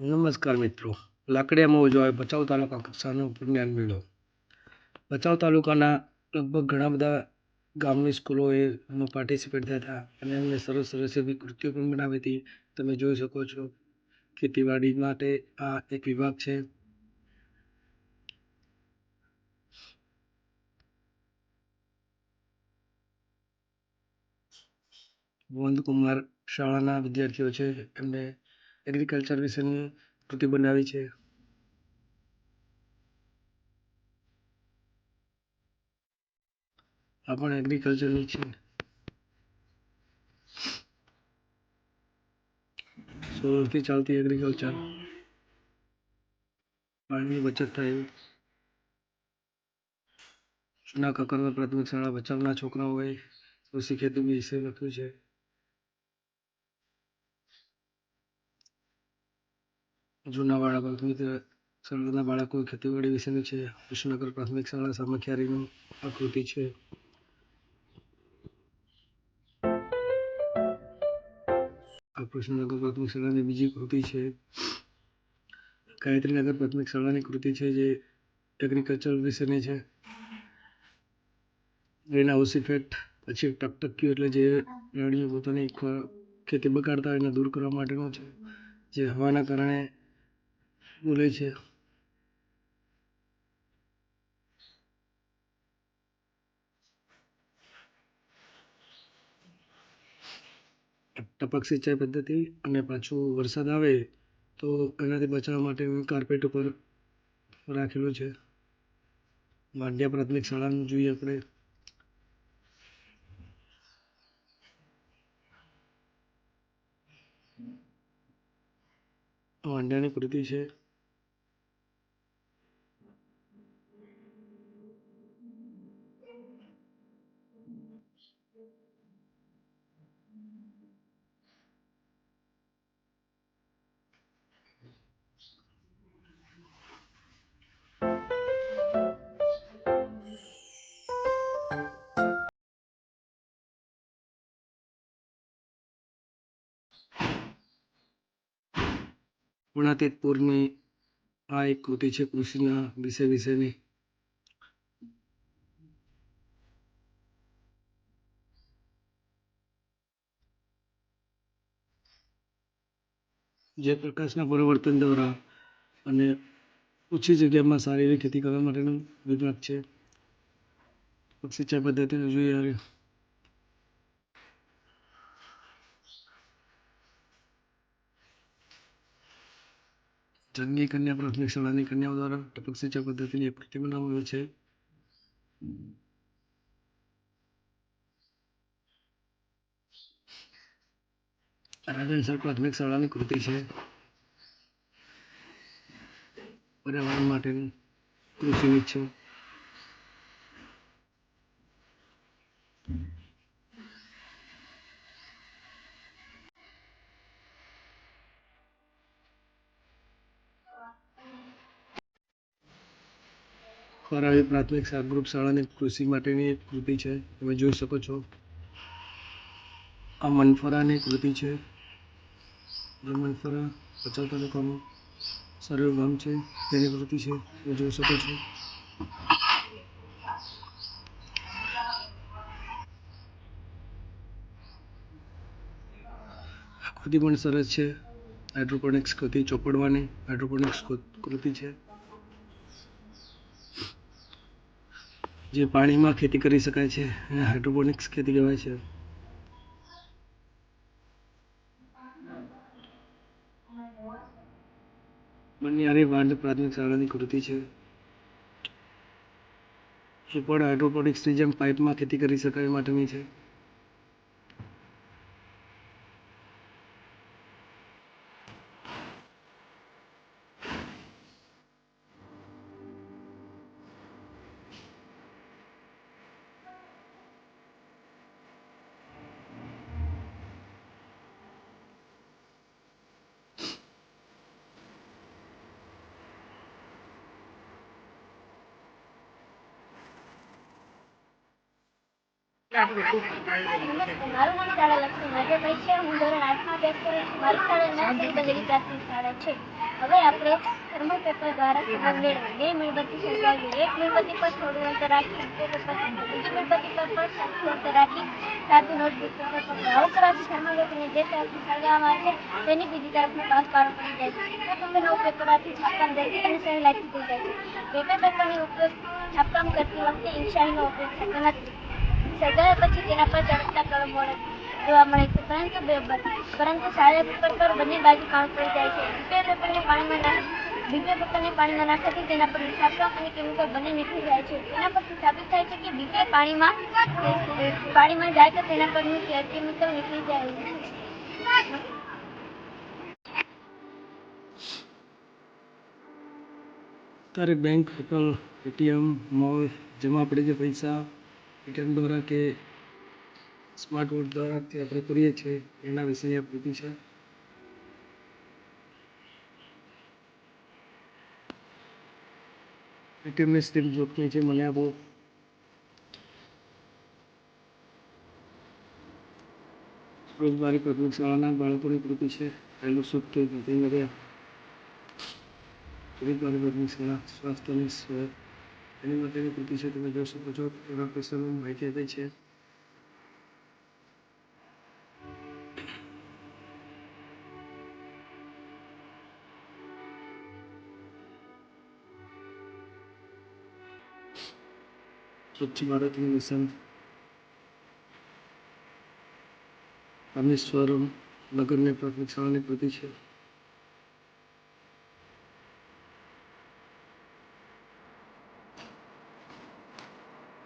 નમસ્કાર મિત્રો. લાકડિયામાં ઉજવાય ભચાઉ તાલુકા કક્ષાનો વિજ્ઞાન મેળો. ભચાઉ તાલુકાના લગભગ ઘણા બધા ગામની સ્કૂલોએ એમાં પાર્ટિસિપેટ થયા હતા અને એમને સરસ સરસ એવી કૃતિઓ પણ બનાવી હતી. તમે જોઈ શકો છો ખેતીવાડી માટે આ એક વિભાગ છે. વંદકુમાર શાળાના વિદ્યાર્થીઓ છે. એમને એગ્રીકલ્ચર વિશેની કૃતિ બનાવી છે. આ પણ એગ્રીકલ્ચરની છે. સોલરથી ચાલતી એગ્રીકલ્ચર. પાણીની બચત થાય. જૂના કકરવા પ્રાથમિક શાળા ભચાઉના છોકરાઓએ કૃષિ ખેતી વિશે લખ્યું છે. જૂના બાળકો શાળાના બાળકો ખેતીવાડી વિશેની છે, કૃષ્ણનગર પ્રાથમિક શાળા, સામખિયારીનું આકૃતિ છે. આ કૃષ્ણનગર પ્રાથમિક શાળાની બીજી કૃતિ છે. ગાયત્રીનગર પ્રાથમિક શાળાની કૃતિ છે, જે એગ્રીકલ્ચર વિશેની છે. ગ્રીન હાઉસ ઇફેક્ટ પછી ટકટક્યું એટલે જે પ્રાણીઓ પોતાની ખેતી બગાડતા હોય એને દૂર કરવા માટેનું છે. જે હવાના કારણે બોલે છે. ટપક સિંચાઈ પદ્ધતિ અને પાછું વરસાદ આવે તો એનાથી બચાવવા માટે કાર્પેટ ઉપર રાખેલું છે. વાંડિયા પ્રાથમિક શાળાનું જોઈએ આપણે. વાંડિયાની કૃતિ છે. પૂરની આ એક કૃતિ છે કૃષિના વિષય વિશેની. જે પ્રકાશના પરિવર્તન દ્વારા અને ઓછી જગ્યામાં સારી એવી ખેતી કરવા માટેનું વિભાગ છે. સિંચાઈ પદ્ધતિને જોઈએ જંગી કન્યા પ્રાથમિક શાળાની કન્યાઓ દ્વારા ટપક સિંચાઈ પદ્ધતિની કૃતિ બનાવવામાં છે. રાજનસર પ્રાથમિક શાળાની કૃતિ છે. પર્યાવરણ માટેની કૃષિ છે ફરાવી પ્રાથમિક ગ્રુપ શાળાની કૃષિ માટેની એક કૃતિ છે. તમે જોઈ શકો છો. આ મનફરાની કૃતિ છે. જે મનફરા ભચાઉ તાલુકાનું સારું ગામ છે. તેની કૃતિ છે. તમે જોઈ શકો છો. કૃતિ પણ સરસ છે. હાઇડ્રોપોનિક્સ કૃતિ ચોપડવાની હાઇડ્રોપોનિક્સ કૃતિ છે. જે પાણીમાં ખેતી કરી શકાય છે, એને હાઇડ્રોપોનિક્સ ખેતી કહેવાય છે. બનિયારી વાંડ પ્રાથમિક શાળાની કૃતિ છે. એ પણ હાઇડ્રોપોનિક્સની જેમ પાઇપમાં ખેતી કરી શકાય માટેની છે. હવે આપણે થર્મલ પેપર દ્વારા સંબંધ મેળવો બે મીણબત્તી સળગાવી એક મીણબત્તી પર થોડું અંતર રાખી બીજી મીણબત્તી પર પણ સરખું અંતર રાખી સાદું નોટબુક પેપર પકડો આવું કરવાથી થર્મોમીટરને જે તરફથી સળગાવવામાં આવે છે, તેની બીજી તરફનો પાસ કાળો પડી જાય છે. તો પેપરનો ઉપયોગ કરવાથી છાપકામ ઝડપી અને સહેલાઈથી થઈ જાય છે. પેપર પેપરનો ઉપયોગ છાપકામ કરતી વખતે ઈંશાહીનો ઉપયોગ થતો નથી. સળગાવ્યા પછી તેના પર ચડકતા કળો મોડે જોવા મળે છે. પરંતુ પરંતુ સારા પેપર પર બંને બાજુ કામ થઈ જાય છે. બીપે પેપરને પાણીમાં નાખી બીપે પેપરને પાણીમાં નાખવાથી તેના પર છાપકામ અને કેમિકલ બંને નીકળી જાય છે. તેના પરથી સાબિત થાય છે કે બીપે પાણીમાં પાણીમાં જાય તો તેના પરનું કેમિકલ નીકળી જાય છે. તારે બેંક હોટલ એટીએમ મોલ જેમાં આપણે જે પૈસા એટીએમ દ્વારા કે સ્માર્ટ વોચ દ્વારા તે આપણે કરીએ છીએ, એના વિશે આકૃતિ છે. એટીએમની સ્ટીમ જોખમી છે, મને આપો રોજગારી પ્રાથમિક શાળાના બાળકોની કૃતિ છે, પહેલું તો નથી મળ્યા પ્રાથમિક શાળા સ્વાસ્થ્યની એની માટેની કૃતિ છે, તમે જોઈ શકો છો એના પ્રશ્નોની માહિતી આપી છે. સ્વચ્છ ભારત મિશન રામેશ્વરમ નગરની પ્રાથમિક શાળાની કૃતિ છે.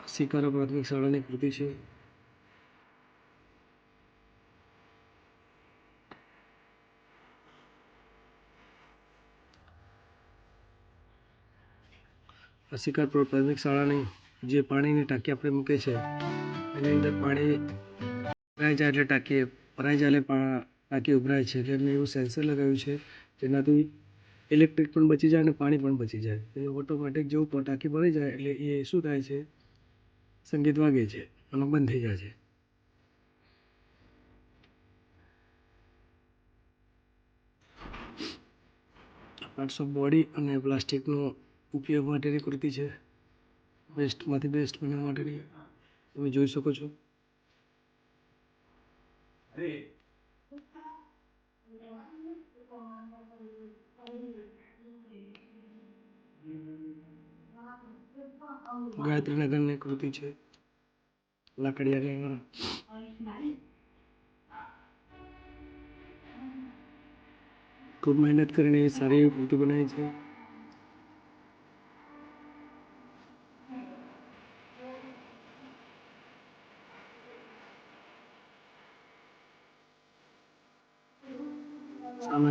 સિકારા પ્રાથમિક શાળાની કૃતિ છે. અસિકાર પ્રાથમિક શાળાની જે પાણીની ટાંકી આપણે મૂકે છે એની અંદર પાણી ભરાઈ જાય એટલે ટાંકી ભરાઈ જાય એટલે ટાંકી ઉભરાય છે. એટલે એમને એવું સેન્સર લગાવ્યું છે, જેનાથી ઇલેક્ટ્રિક પણ બચી જાય અને પાણી પણ બચી જાય. એ ઓટોમેટિક જેવું પણ ટાંકી ભરાઈ જાય એટલે એ શું થાય છે, સંગીત વાગે છે, અને બંધ થઈ જાય છે. પાર્ટ્સ ઓફ બોડી અને પ્લાસ્ટિકનો ઉપયોગ માટેની કૃતિ છે. વેસ્ટમાંથી બેસ્ટ બનાવવા માટેની તમે જોઈ શકો છો. ગાયત્રી નગરની કૃતિ છે. લાકડિયાની ખૂબ મહેનત કરીને સારી એવી કૃતિ બનાવી છે.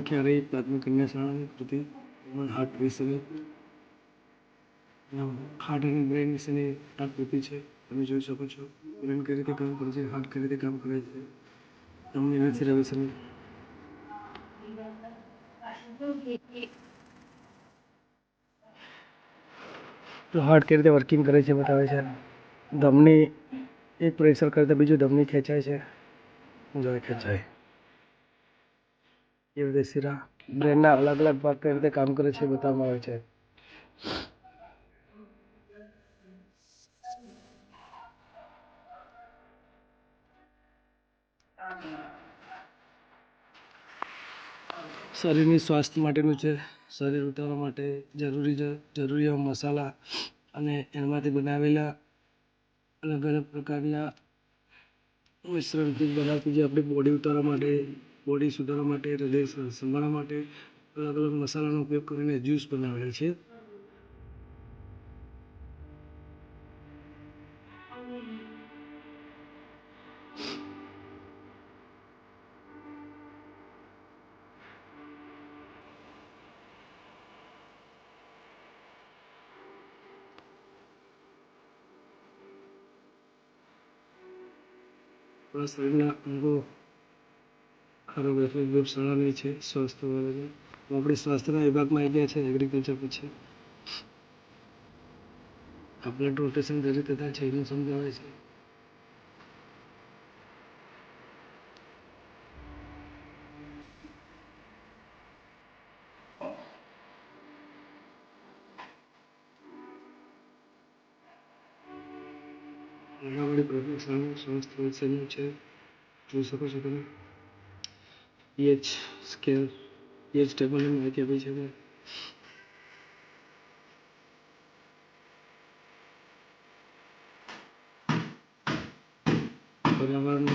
સામાખ્યા પ્રાથમિક કન્યા શાળાની હાર્ટ વિશે હાર્ટ અને બ્રેન વિશેની આ છે, તમે જોઈ શકો છો. બ્રેન કઈ રીતે કામ કરે છે હાર્ટ કઈ રીતે કામ કરે છે તમને એનાથી રવિશંકર તો હાર્ટ કઈ રીતે વર્કિંગ કરે છે બતાવે છે. ધમની, એક પ્રેશર કરતા બીજું ધમની ખેંચાય છે. જોઈ ખેંચાય. એ રીતે શિરા બ્રેનના અલગ અલગ ભાગ કઈ રીતે કામ કરે છે બતાવવામાં આવે છે. શરીરની સ્વાસ્થ્ય માટેનું છે, શરીર ઉતારવા માટે જરૂરી છે, જરૂરી એવા મસાલા અને એમાંથી બનાવેલા અલગ અલગ પ્રકારના મિશ્રણથી બનાવતી જે આપણી બોડી ઉતારવા માટે બોડી સુધારવા માટે, હૃદય સંભાળવા માટે અલગ અલગ મસાલાનો ઉપયોગ કરીને જ્યુસ બનાવેલ છે. શરીરના અંગો ખરોખર ખૂબ સરાહનીય છે, સ્વાસ્થ્ય વગેરે આપણી સ્વાસ્થ્યના વિભાગમાં આઈડિયા છે એગ્રીકલ્ચર પછી. આ રોટેશન દરેક તથા છેલ્લું સમજાવે છે. સ્વાસ્થ્ય છે. જોઈ શકો છો તમે? પીએચ સ્કેલ પીએચ ટેબલની માહિતી આપી છે એમાં. પર્યાવરણનું આપણા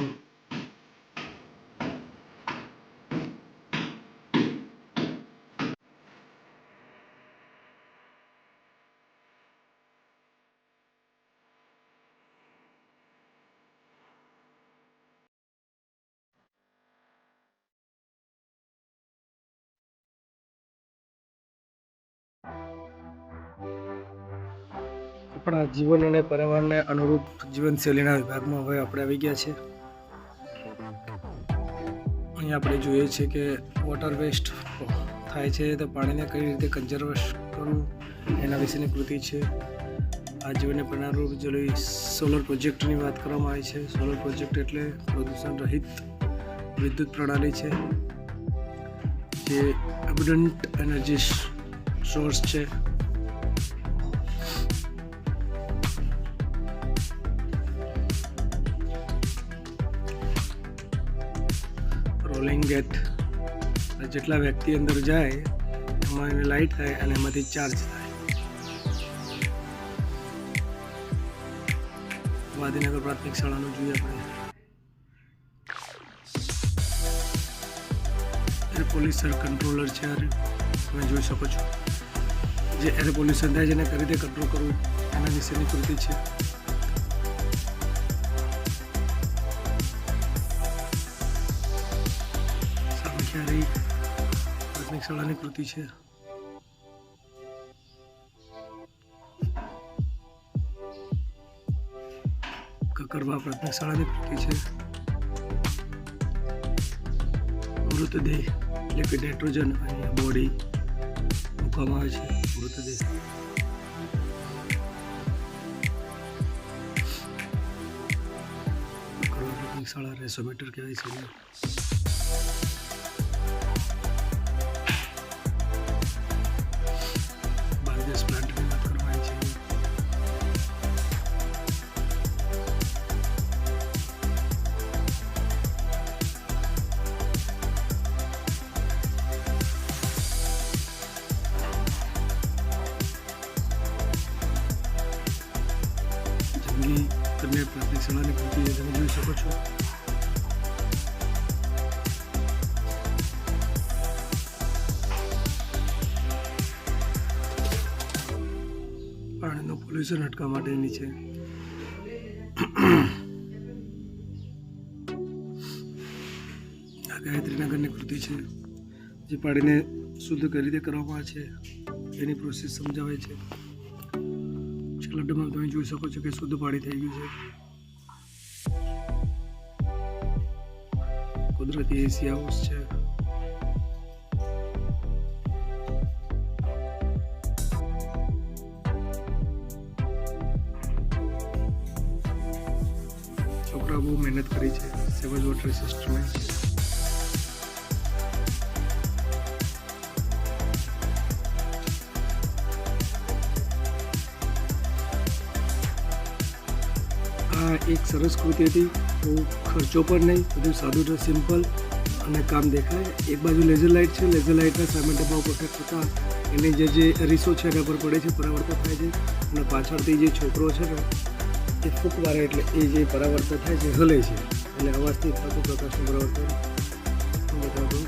જીવન અને પર્યાવરણને અનુરૂપ જીવનશૈલીના વિભાગમાં હવે આપણે આવી ગયા છે અહીં આપણે જોઈએ છીએ કે વોટર વેસ્ટ થાય છે તો પાણીને કઈ રીતે કન્ઝર્વેશ કરવું એના વિશેની કૃતિ છે. આ જીવનને પરિણામરૂપ જલી સોલર પ્રોજેક્ટની વાત કરવામાં આવી છે. સોલર પ્રોજેક્ટ એટલે પ્રદૂષણ રહિત વિદ્યુત પ્રણાલી છે જે એબિડન્ટ એનર્જી સોર્સ છે. રોલિંગ ગેટ જેટલા વ્યક્તિ અંદર જાય, એમાં એને લાઇટ થાય અને એમાંથી ચાર્જ થાય. વાદીનગર પ્રાથમિક શાળાનું જોઈએ આપણે. એર પોલ્યુશન કંટ્રોલર છે તમે જોઈ શકો છો. જે એર પોલ્યુશન થાય જેને કરી રીતે કંટ્રોલ કરવું? એના વિશેની કૃતિ છે. સામખિયારી પ્રાથમિક શાળાની કૃતિ છે? કકરવા પ્રાથમિક શાળાની કૃતિ છે? મૃતદેહ, એટલે કે નાઇટ્રોજન અહીંયા બોડી મૂકવામાં આવે છે, મૃતદેહ. શાળા રેસોમીટર કહેવાય છે. પોલ્યુશન અટકાવવા માટેની છે. આ ગાયત્રી નગરની કૃતિ છે, જે પાણીને શુદ્ધ કઈ રીતે કરવામાં આવે છે, એની પ્રોસેસ સમજાવે છે. છેલ્લા તમે જોઈ શકો છો કે શુદ્ધ પાણી થઈ ગયું છે. કુદરતી એસી હાઉસ છે. છોકરાઓ બહુ મહેનત કરી છે સેવજ વોટર સિસ્ટમે. આ એક સરસ કૃતિ હતી. બહુ ખર્ચો પણ નહીં, બધું સાદું તો સિમ્પલ અને કામ દેખાય. એક બાજુ લેઝર લાઇટ છે લેઝર લાઇટના સામે ડબ્બા પરફેક્ટ હતા. એની જે જે રીસો છે એના પર પડે છે પરાવર્તન થાય છે. અને પાછળથી જે છોકરો છે ને એ ફૂંક મારે એટલે એ જે પરાવર્તન થાય છે, હલે છે. એટલે અવાજથી થતું પ્રકાશનું પરાવર્તન. બતાવતું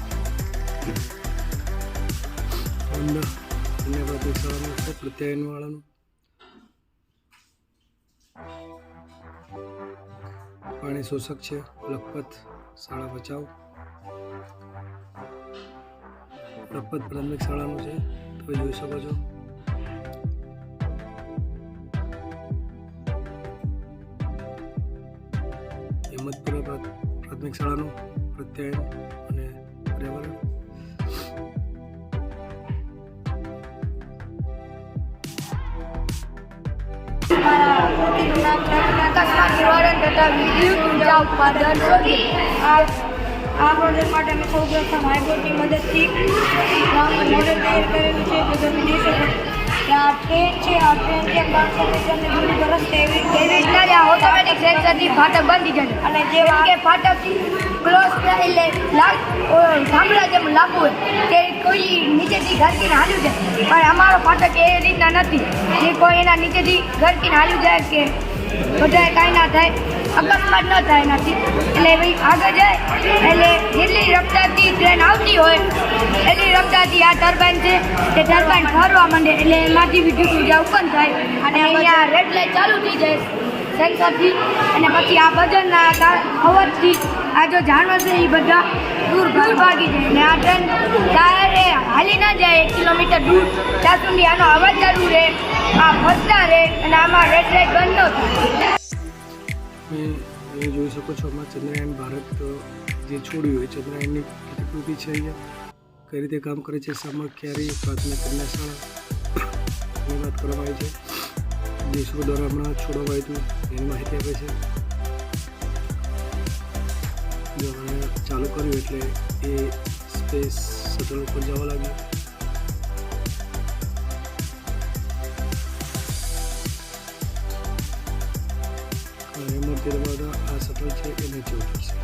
અંદર અન્ય પ્રાથમિક શાળાનું છે પ્રત્યાયન વાળાનું પાણી શોષક છે, લખપત શાળા બચાવ. લખપત પ્રાથમિક શાળાનું છે, તમે જોઈ શકો છો. પ્રાથમિક શાળાનું પ્રત્યાયન અને પર્યાવરણ. ઊર્જા ઉત્પાદન આ પ્રોજેક્ટ માટે અમે સૌ પ્રથમ હાઈકોર્ટની મદદથી મોડેલ તૈયાર કરેલું છે. ટ્રેન છે ટ્રેન જેમ ત્રણસો મીટરની દૂરી પર રસ્તે એવી એવી રીતના જ આ ઓટોમેટિક સેન્સરથી ફાટક બંધી જશે. અને જેમ કે ફાટક ક્લોઝ થાય એટલે થાંભલા જેમ લાગુ હોય. તે કોઈ નીચેથી ઘરકીને હાલ્યું જાય. પણ અમારો ફાટક એ રીતના નથી. જે કોઈ એના નીચેથી ઘરકીને હાલ્યું જાય કે બધાએ કાંઈ ના થાય અકસ્માત ન થાય એનાથી. એટલે ભાઈ આગળ જાય, એટલે જેટલી રફતારથી ટ્રેન આવતી હોય, એટલી રફતારથી આ ટર્બાઇન છે, તે ટર્બાઇન ફરવા માંડે, એટલે એમાંથી વિદ્યુત ઊર્જા ઉત્પન્ન થાય. અને અહીંયા રેડ લાઇટ ચાલુ થઈ જાય સેન્સરથી. અને પછી આ ભજનના અવાજથી, આ જો જાનવર છે એ બધા, દૂર દૂર ભાગી જાય. અને આ ટ્રેન ટાયર હાલી ના જાય એક કિલોમીટર દૂર. ત્યાં સુધી આનો અવાજ ચાલુ રહે, આ ફસતા રહે, અને આમાં રેડ લાઇટ બંધ ન થાય. તમે જોઈ શકો છો આમાં ચંદ્રયાન ભારત જે છોડ્યું હોય, ચંદ્રયાનની પ્રતિકૃતિ છે અહીંયા. કઈ રીતે કામ કરે છે સામખ્યારી પ્રાથમિક કન્યા શાળા એની વાત કરવામાં આવી છે. જે દ્વારા હમણાં છોડવામાં આવ્યું હતું, એની માહિતી આપે છે. ચાલુ કર્યું એટલે એ સ્પેસ શટલ ઉપર જવા લાગ્યું. બધા આ સફળ છે એ નીચે ઉતરશે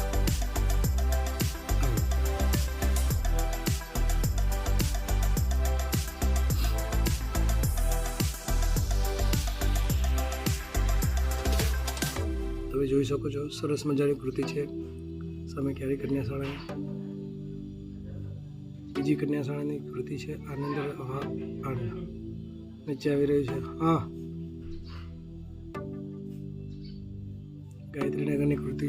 તમે જોઈ શકો છો, સરસ મજાની કૃતિ છે. સામે ક્યારે કન્યાશાળાની? બીજી કન્યાશાળાની કૃતિ છે, આનંદ આનંદ નીચે આવી રહ્યું છે. હા. ગાયત્રી નગરની કૃતિ.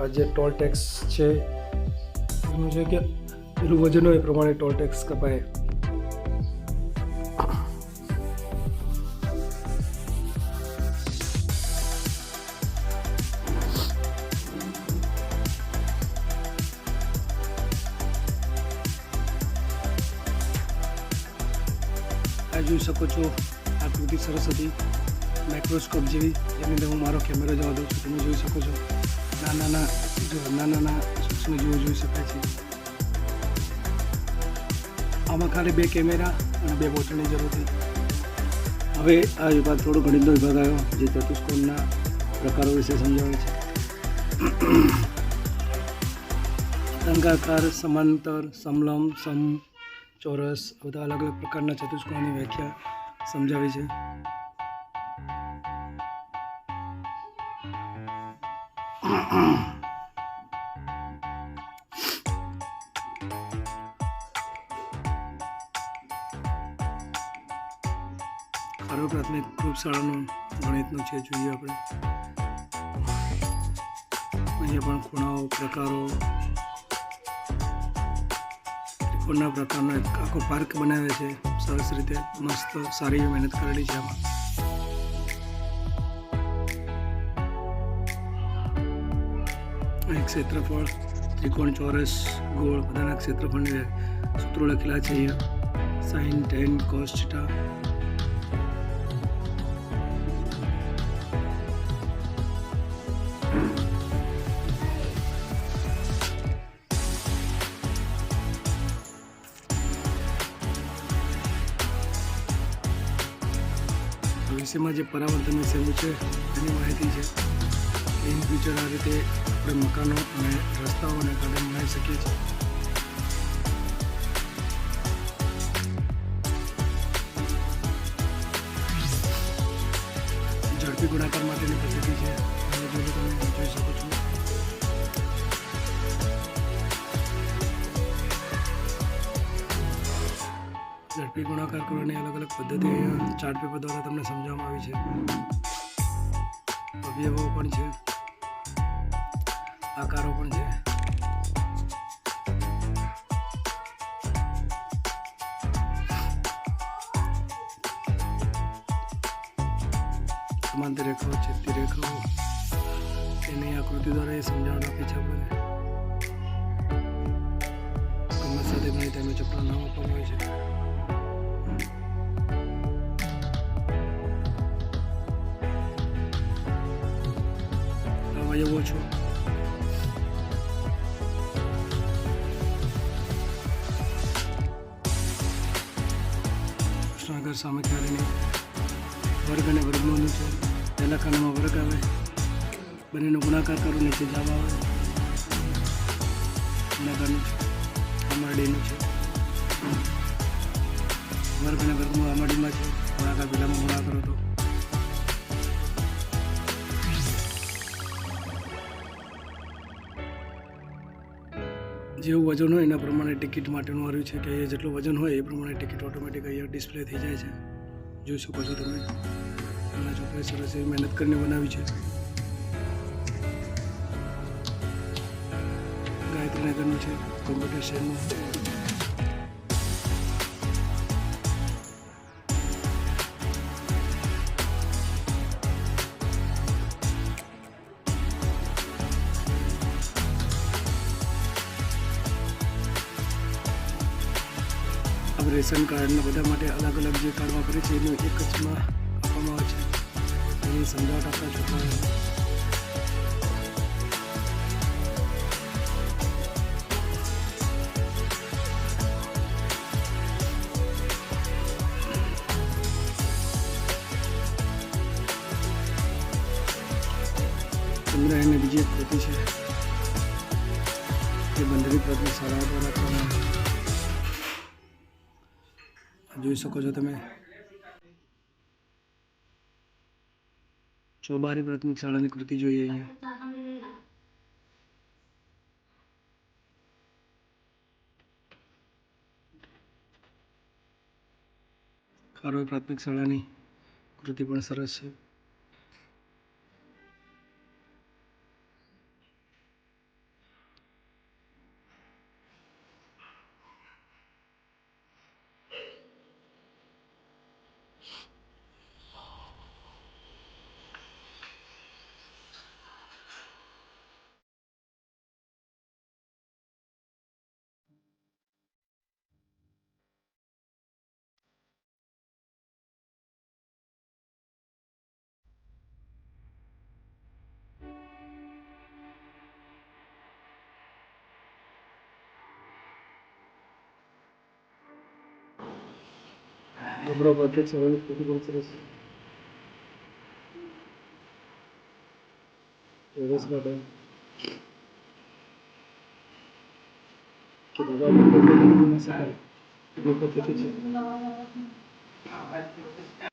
આ જે ટોલ ટેક્સ છે, એનું છે કે પેલું વજન હોય એ પ્રમાણે ટોલ ટેક્સ કપાય. માઇક્રોસ્કોપ જેવી. એની અંદર હું મારો કેમેરો જવા દઉં છું. તમે જોઈ શકો છો. નાના નાના નાના સૂક્ષ્મ જીવો જોઈ શકાય છે. આમાં ખાલી બે કેમેરા અને બે બોટલની જરૂર હતી. હવે આ વિભાગ થોડો ગણિતનો વિભાગ આવ્યો, જે ચતુષ્કોણના પ્રકારો વિશે સમજાવે છે. તંગાકાર સમાંતર સમલમ સમ, ચોરસ બધા અલગ અલગ પ્રકારના ચતુષ્કોણની વ્યાખ્યા સમજાવી છે. ખારો પ્રાથમિક ખૂબ શાળાનું ગણિતનું છે, જોઈએ આપણે. અહીંયા પણ ખૂણાઓ, પ્રકારો. ત્રિકોણના પ્રકારનો એક આખો પાર્ક બનાવે છે. સરસ રીતે મસ્ત, સારી મહેનત કરેલી છે આમાં. અહીં ક્ષેત્રફળ, ત્રિકોણ ચોરસ, ગોળ બધાના ક્ષેત્રફળને સૂત્રો લખેલા છે અહીંયા. સાઇન ટેન કોસ ભવિષ્યમાં જે પરાવર્તન છે, એની માહિતી છે. ઇન ફ્યુચર આ રીતે આપણે મકાનો અને રસ્તાઓ અને ગાર્ડન બનાવી શકીએ છીએ ઝડપી ગુણાકાર માટેની પદ્ધતિ છે. જો તમે જોઈ શકો છો. ઝડપી ગુણાકાર કરવાની અલગ અલગ પદ્ધતિ અહીંયા ચાર્ટ પેપર દ્વારા તમને સમજાવવામાં આવી છે. અવયવો પણ છે. આકારો પણ છે. સમાંતર રેખાઓ છેદતી રેખાઓ એની આકૃતિ દ્વારા એ સમજાવટ આપી છે આપણને સાથે ગણિત એનું ચપડા નામ આપવામાં આવે છે. કૃષ્ણાગર સામે ખ્યાલીને વર્ગ અને વર્ગમાંનું છે. પહેલાં ખાનામાં વર્ગ આવે, બંનેનો ગુણાકાર કરો, નીચે જવા આવે. ગુણાકારનું છે. અમારડીનું છે. વર્ગ અને વર્ગમાં અમારડીમાં છે. ગુણાકાર પહેલાંમાં ગુણાકાર હતો. જેવું વજન હોય એના પ્રમાણે ટિકિટ માટેનું આવ્યું છે કે જેટલું વજન હોય એ પ્રમાણે ટિકિટ ઓટોમેટિક અહીંયા ડિસ્પ્લે થઈ જાય છે. જોઈ શકો છો તમે. નાના છોકરાએ સરસ એવી મહેનત કરીને બનાવી છે. ગાયત્રી નગરનું છે, કોમ્પ્યુટર શહેરનું. રેશન કાર્ડના બધા માટે અલગ અલગ જે કાર્ડ વાપરે છે, એનું એક જમાં આપવામાં આવે છે. એની સમજાવટ આપણા છોકરાઓને શકો છો તમે. ચોબારી પ્રાથમિક શાળાની કૃતિ જોઈએ અહીંયા. ખારોઈ પ્રાથમિક શાળાની કૃતિ પણ સરસ છે. ગભરો પ્રાથમિક શાળાની કૃતિ પણ સરસ છે પ્રવેશ માટે કે દાદા પદ્ધતિ શકાય એ પદ્ધતિ છે